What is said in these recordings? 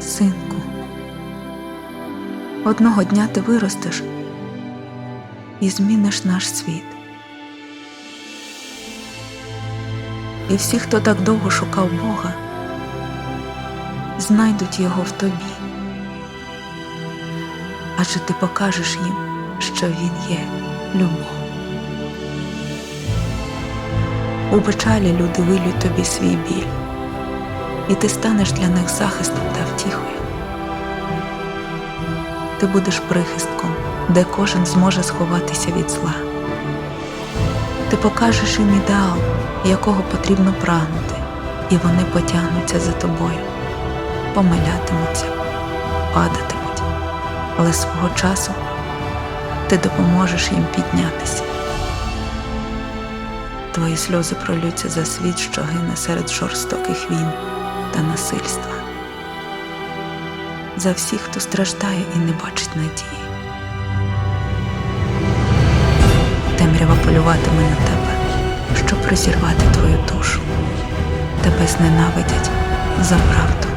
Синку, одного дня ти виростеш і зміниш наш світ. І всі, хто так довго шукав Бога, знайдуть його в тобі. Адже ти покажеш їм, що Він є любов. У печалі люди вилють тобі свій біль, і ти станеш для них захистом та втіхою. Ти будеш прихистком, де кожен зможе сховатися від зла. Ти покажеш їм ідеал, якого потрібно прагнути, і вони потягнуться за тобою, помилятимуться, падатимуть, але свого часу ти допоможеш їм піднятися. Твої сльози пролються за світ, що гине серед жорстоких війн та насильства. За всіх, хто страждає і не бачить надії. Темрява полюватиме на тебе, щоб розірвати твою душу. Тебе зненавидять за правду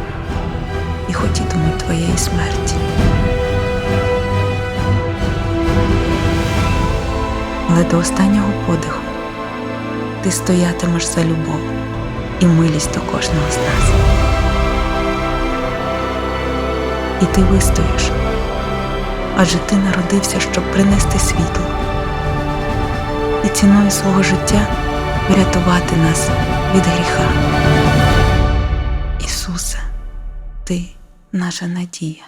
і хотітимуть твоєї смерті. Але до останнього подиху ти стоятимеш за любов і милість до кожного з нас. І ти вистоїш, адже ти народився, щоб принести світло і ціною свого життя врятувати нас від гріха. Ісусе, Ти наша надія.